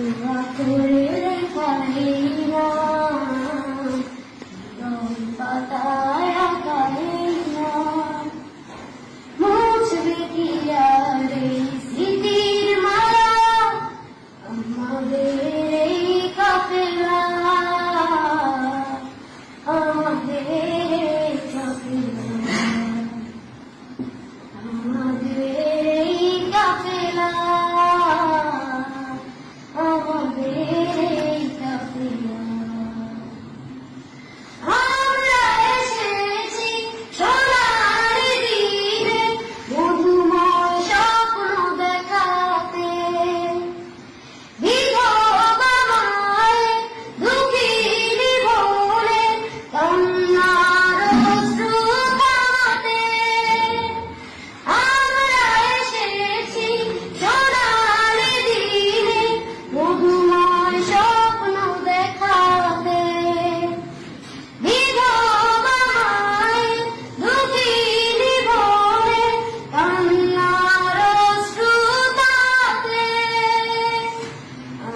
তোমা করে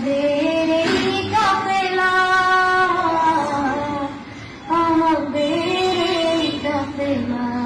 আমাদের এই কাফেলা আমাদের এই কাফেলা।